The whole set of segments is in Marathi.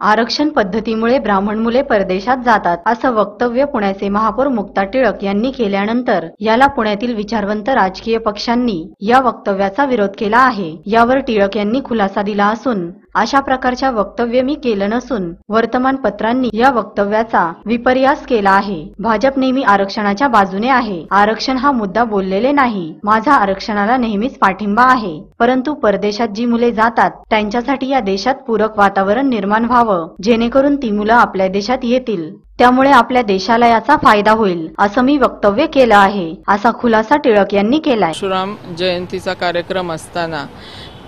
आरक्षण पद्धतीमुळे ब्राह्मण मुले परदेशात जातात असं वक्तव्य पुण्याचे महापौर मुक्ता टिळक यांनी केल्यानंतर याला पुण्यातील विचारवंत राजकीय पक्षांनी या वक्तव्याचा विरोध केला आहे. यावर टिळक यांनी खुलासा दिला असून अशा प्रकारच्या वक्तव्य मी केलं नसून वर्तमानपत्रांनी या वक्तव्याचा विपर्यास केला आहे. भाजप नेहमी आरक्षणाच्या बाजूने आहे. आरक्षण हा मुद्दा बोललेले नाही. माझा आरक्षणाला नेहमीच पाठिंबा आहे. परंतु परदेशात जी मुले जातात त्यांच्यासाठी या देशात पूरक वातावरण निर्माण व्हावं जेणेकरून ती मुलं आपल्या देशात येतील. त्यामुळे आपल्या देशाला याचा फायदा होईल असं मी वक्तव्य केलं आहे. असा खुलासा टिळक यांनी केलाय. परशुराम जयंतीचा कार्यक्रम असताना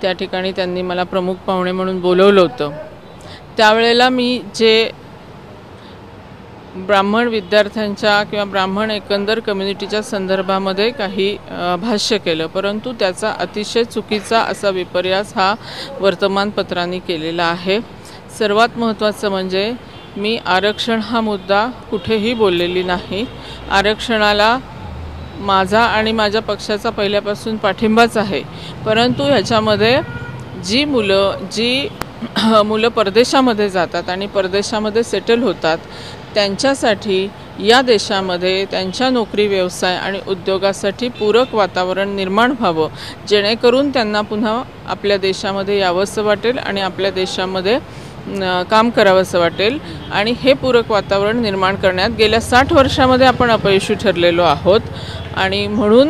त्या ठिकाणी त्यांनी मला प्रमुख पाहुणे म्हणून बोलवलं होतं. त्यावेळेला मी जे ब्राह्मण विद्यार्थ्यांच्या किंवा ब्राह्मण एकंदर कम्युनिटीच्या संदर्भामध्ये काही भाष्य केलं. परंतु त्याचा अतिशय चुकीचा असा विपर्यास हा वर्तमानपत्रांनी केलेला आहे. सर्वात महत्त्वाचं म्हणजे मी आरक्षण हा मुद्दा कुठेही बोललेली नाही. आरक्षणाला माझा आणि माझ्या पक्षाचा पहिल्यापासून पाठिंबाच आहे. परंतु ह्याच्यामध्ये जी मुलं जी मुलं परदेशामध्ये जातात आणि परदेशामध्ये सेटल होतात त्यांच्यासाठी या देशामध्ये त्यांच्या नोकरी व्यवसाय आणि उद्योगासाठी पूरक वातावरण निर्माण व्हावं जेणेकरून त्यांना पुन्हा आपल्या देशामध्ये यावंसं वाटेल आणि आपल्या देशामध्ये काम काम करावंसं वाटेल. आणि हे पूरक वातावरण निर्माण करण्यात गेल्या साठ वर्षामध्ये आपण अपयशी ठरलेलो आहोत. आणि म्हणून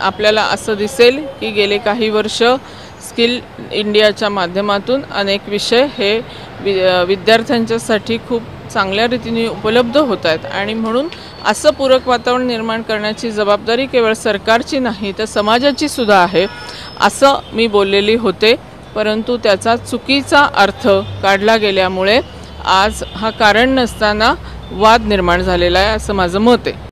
आपल्याला असं दिसेल की गेले काही वर्ष स्किल इंडियाच्या माध्यमातून अनेक विषय हे वि विद्यार्थ्यांच्यासाठी खूप चांगल्या रीतीने उपलब्ध होत आहेत. आणि म्हणून असं पूरक वातावरण निर्माण करण्याची जबाबदारी केवळ सरकारची नाही तर समाजाची सुद्धा आहे असं मी बोललेली होते. परंतु त्याचा चुकीचा अर्थ काढला गेल्यामुळे आज हा कारण नसताना वाद निर्माण झालेला आहे असं माझं मत आहे.